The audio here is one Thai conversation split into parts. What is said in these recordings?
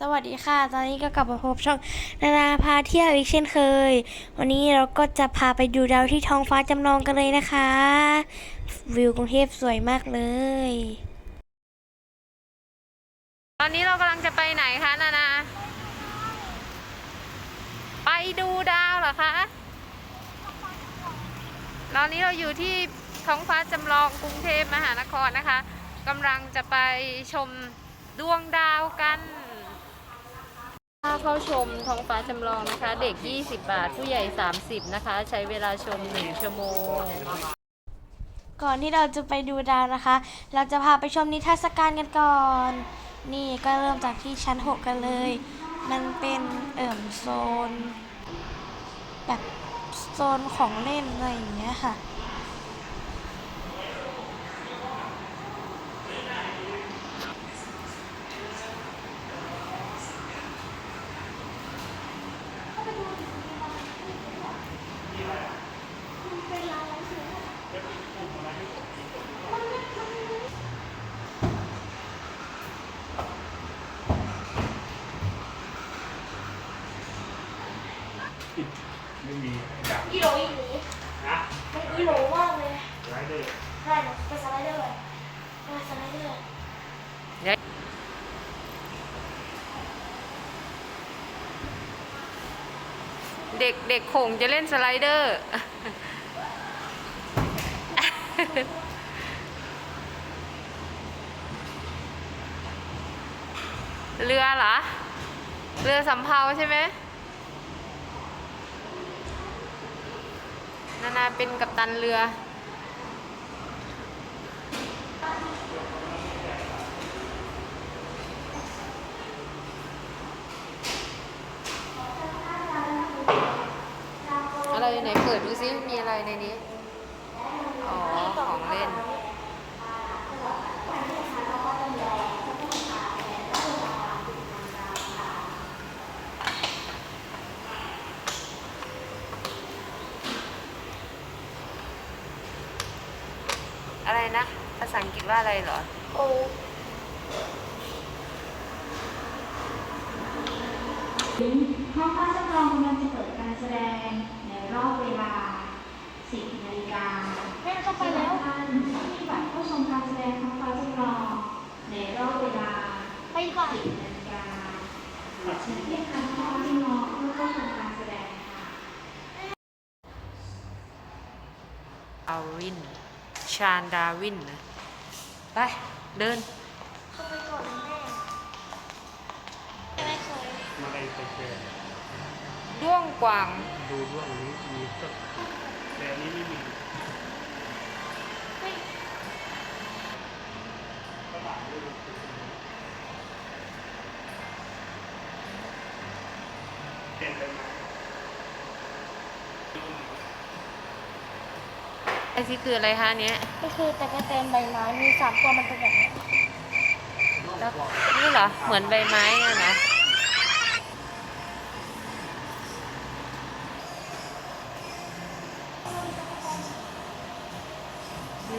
สวัสดีค่ะ ตอนนี้ก็กลับมาพบช่องนานาพาเที่ยวอีกเช่นเคย วันนี้เราก็จะพาไปดูดาวที่ท้องฟ้าจำลองกันเลยนะคะ วิวกรุงเทพสวยมากเลย ตอนนี้เรากำลังจะไปไหนคะนานา ไปดูดาวเหรอคะ ตอนนี้เราอยู่ที่ท้องฟ้าจำลองกรุงเทพมหานครนะคะกำลังจะไปชมดวงดาวกัน ค่าเข้าชมท้องฟ้าจำลองนะคะ เด็ก 20 บาท ผู้ใหญ่ 30 นะคะ ใช้เวลาชม 1 ชั่วโมง ก่อนที่เราจะไปดูดาวนะคะ เราจะพาไปชมนิทรรศการกันก่อน นี่ก็เริ่มจากที่ชั้น 6 กันเลย มันเป็นเอิ่มโซน แบบโซนของเล่นอะไรอย่างเงี้ยค่ะ ไม่มีดับ อีโหลอีหลี นะ มันอีโหลมากเลย ไรเดอร์ ใช่นะเป็นสไลเดอร์เลยเป็นสไลเดอร์ เด็กเด็กคงจะเล่นสไลเดอร์ เรือเหรอ เรือสำเภาใช่ไหมนานาเป็นกัปตันเรือ อะ ไหนเปิดดูซิมีอะไรในนี้ อ๋อ ของเล่น อะไรนะ ภาษาอังกฤษว่าอะไรเหรอ โอ้ห้องฟ้าจำลองกำลังจะเปิดการแสดง รอบเวลา 10นาฬิกาแม่ต้องไปแล้วท่านที่บัตรเข้าชมการแสดงห้องฟ้าจำลองในรอบเวลา ไปก่อน10นาฬิกาเชิญที่อาคารห้องฟ้าจำลองเพื่อเข้าชมการแสดงค่ะดาวิน ชาญดาวินนะไป เดิน เข้าไปก่อนนะแม่ไม่เคย มาไอ้ไปเจอ ด้วงกวางดูร่วงนี้มีก็แต่อันนี้ไม่มีเป็นไปไหมไอที่คืออะไรคะอันเนี้ยก็คือตะกะแตนใบไม้มีสามตัวมันเป็นแบบนี้แล้วนี่เหรอ เหมือนใบไม้อะนะ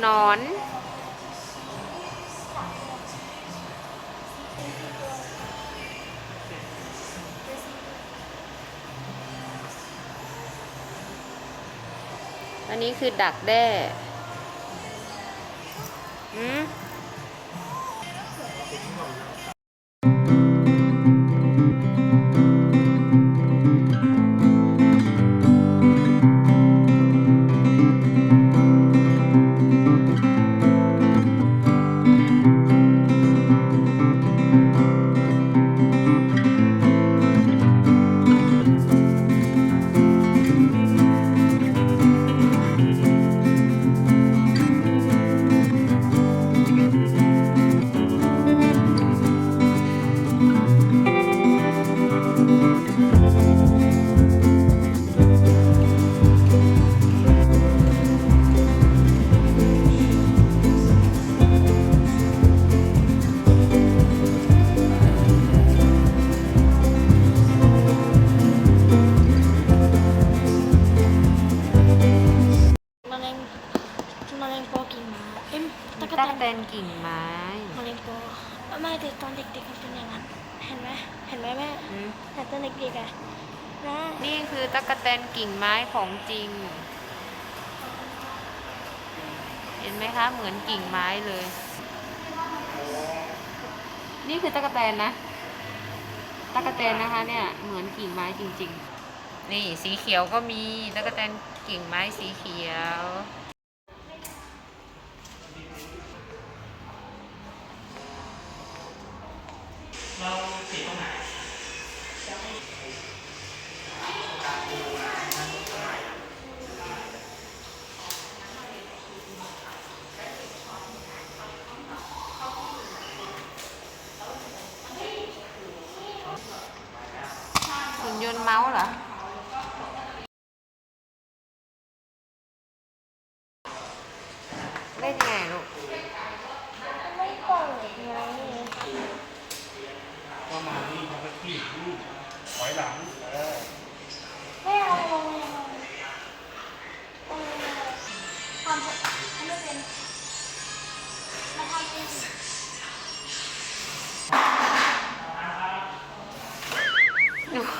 นอน อันนี้คือดักแด้อืม ไหมแม่อืมแต่ตัวเด็กๆอะนะนี่คือตะกะแตนกิ่งไม้ของจริง เห็นไหมคะ เหมือนกิ่งไม้เลย นี่คือตะกะแตนนะตะกะแตนนะคะ เนี่ย เหมือนกิ่งไม้จริง ๆ นี่สีเขียวก็มีตะกะแตนกิ่งไม้สีเขียว หุ่นย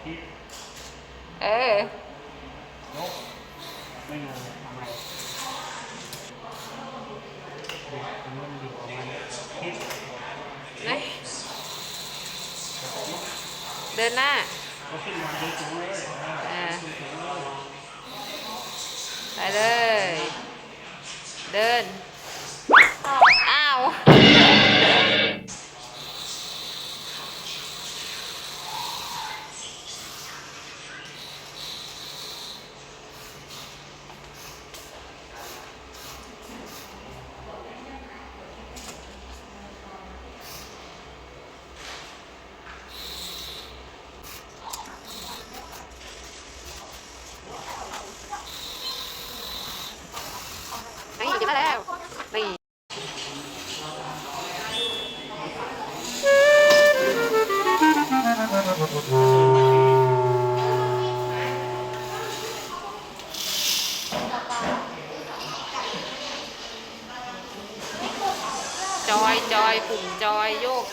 เอาคีบเออยกไม่รู้ทำไมเด็กคนนู้นดีกว่ามันคีบนี่เดินหน้า จอยโยก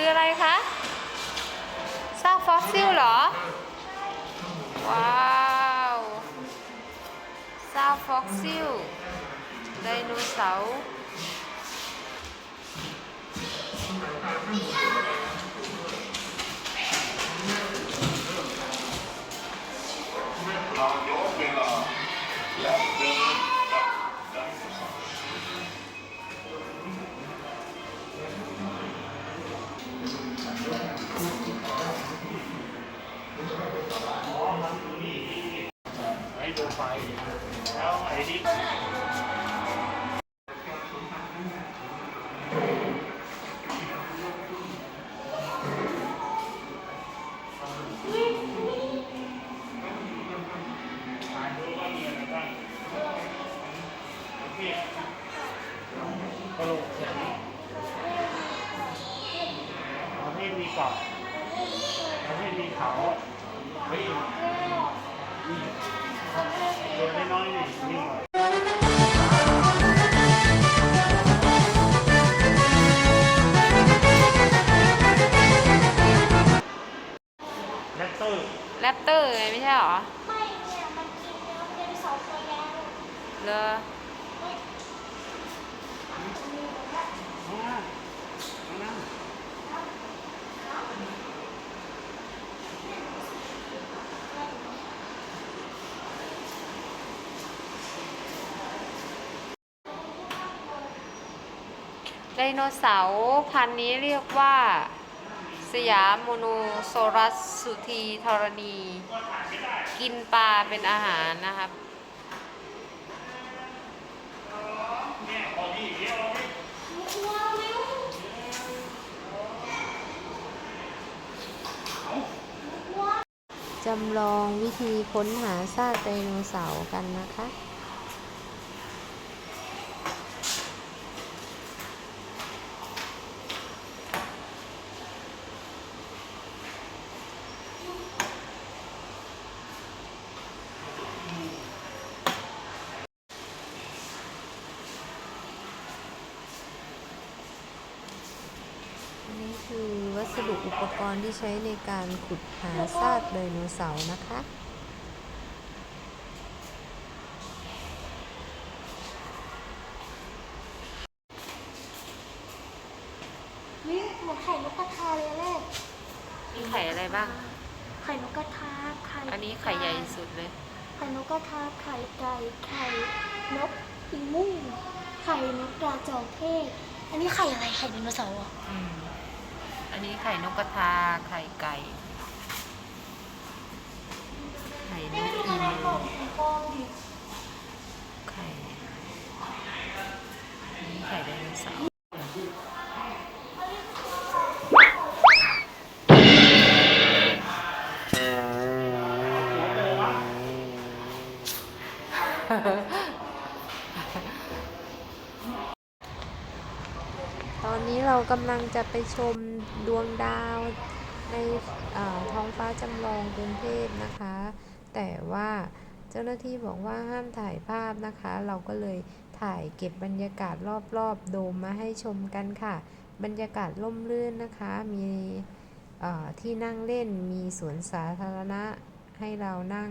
คืออะไรคะซากฟอสซิลเหรอ ว้าวซากฟอส ซิลไดโนเสาร์ เหรอ ไม่เนี่ยมันกินเนื้อเป็นเสาตัวยาวเลอเอามาเอานั่งไดโนเสาร์พันธุ์นี้เรียกว่า สยามโมโนโซรัสสุธีธรณี กินปลาเป็นอาหารนะครับจำลองวิธีค้นหาซากไดโนเสาร์กันนะคะ อันนี้คือวัสดุอุปก รณ์ที่ใช้ในการขุดหาซากไดโนเสาร์นะคะ นี่เหมือนไข่นกกระทาเลยแรกมีไข่อะไรบ้าง ไข่นกกระทาไข่อันนี้ไข่ใหญ่สุดเลย ไข่นกกระทาไข่ไก่ไข่นกอีมูไข่นกกระจอกเทศ อันนี้ไข่อะไรไข่ไดโนเสาร์อะ อืม อันนี้ไข่นกกระทา ไข่ไก่ ไข่นกอีมูไข่นนี้ไข่ไดโนเสาร์ตอนนี้เรากำลังจะไปชม ดวงดาวในท้องฟ้าจำลองกรุงเทพนะคะ แต่ว่าเจ้าหน้าที่บอกว่าห้ามถ่ายภาพนะคะ เราก็เลยถ่ายเก็บบรรยากาศรอบๆ โดมมาให้ชมกันค่ะ บรรยากาศร่มรื่นนะคะ มีที่นั่งเล่น มีสวนสาธารณะให้เรานั่ง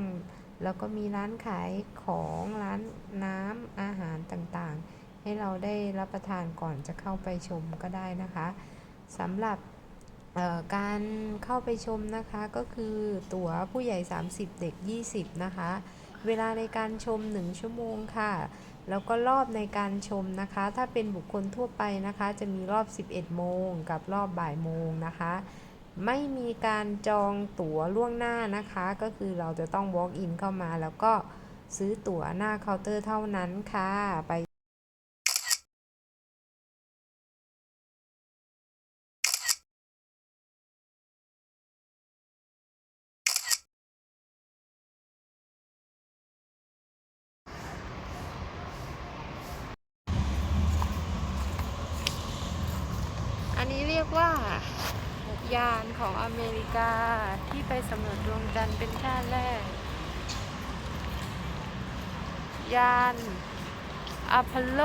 แล้วก็มีร้านขายของร้านน้ำอาหารต่างๆ ให้เราได้รับประทานก่อนจะเข้าไปชมก็ได้นะคะสำหรับ การเข้าไปชมนะคะก็คือตั๋วผู้ใหญ่ 30 เด็ก 20 นะคะ เวลาในการชม 1 ชั่วโมงค่ะ แล้วก็รอบในการชมนะคะ ถ้าเป็นบุคคลทั่วไปนะคะ จะมีรอบ 11 โมงกับรอบบ่ายโมงนะคะ ไม่มีการจองตั๋วล่วงหน้านะคะ ก็คือเราจะต้อง walk in เข้ามาแล้วก็ซื้อตั๋วหน้าเคาน์เตอร์เท่านั้นค่ะไป อั นี้เรียกว่า ยานของอเมริกาที่ไปสำรวจดวงจันทร์เป็นชาติแรก ยานอพอลโล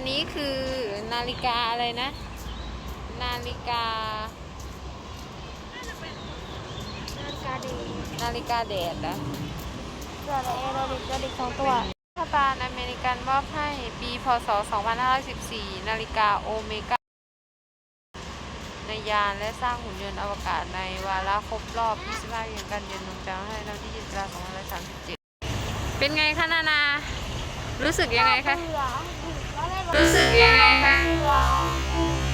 อันนี้คือนาฬิกาอะไรนะ นาฬิกา นาฬิกาดีนาฬิกาแดดนะเสือและเอโรเด็กเด็กสองตัวรัฐบาลอเมริกันมอบให้ปีพศ 2514 นาฬิกาโอเมก้าในยานและสร้างหุ่นยนต์อวกาศในวาระครบรอบ 25เดือนกันยายนดวงจันทร์ให้เราที่20ตุลา2537 เป็นไงคะนานา รู้สึกยังไงคะ เบื่อแล้วแรกรู้สึกยังไงคะเบื่อ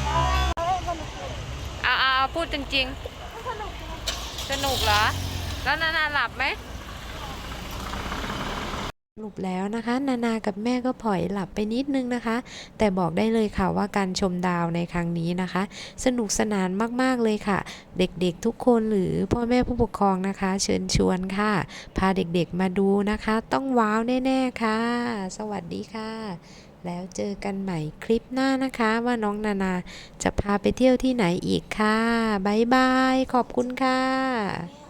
แล้วแรกสนุกเลยเอาเอาเอาพูดจริงสนุกเลยๆสนุกเหรอ แล้วนานาหลับไหมสรุปแล้วนะคะ นานากับแม่ก็ผลอยหลับไปนิดนึงนะคะ แต่บอกได้เลยค่ะว่าการชมดาวในครั้งนี้นะคะ สนุกสนานมากๆเลยค่ะ เด็กๆทุกคนหรือพ่อแม่ผู้ปกครองนะคะ เชิญชวนค่ะ พาเด็กๆมาดูนะคะ ต้องว้าวแน่ๆค่ะ สวัสดีค่ะ แล้วเจอกันใหม่คลิปหน้านะคะว่าน้องนานาจะพาไปเที่ยวที่ไหนอีกค่ะ บ๊ายบาย ขอบคุณค่ะ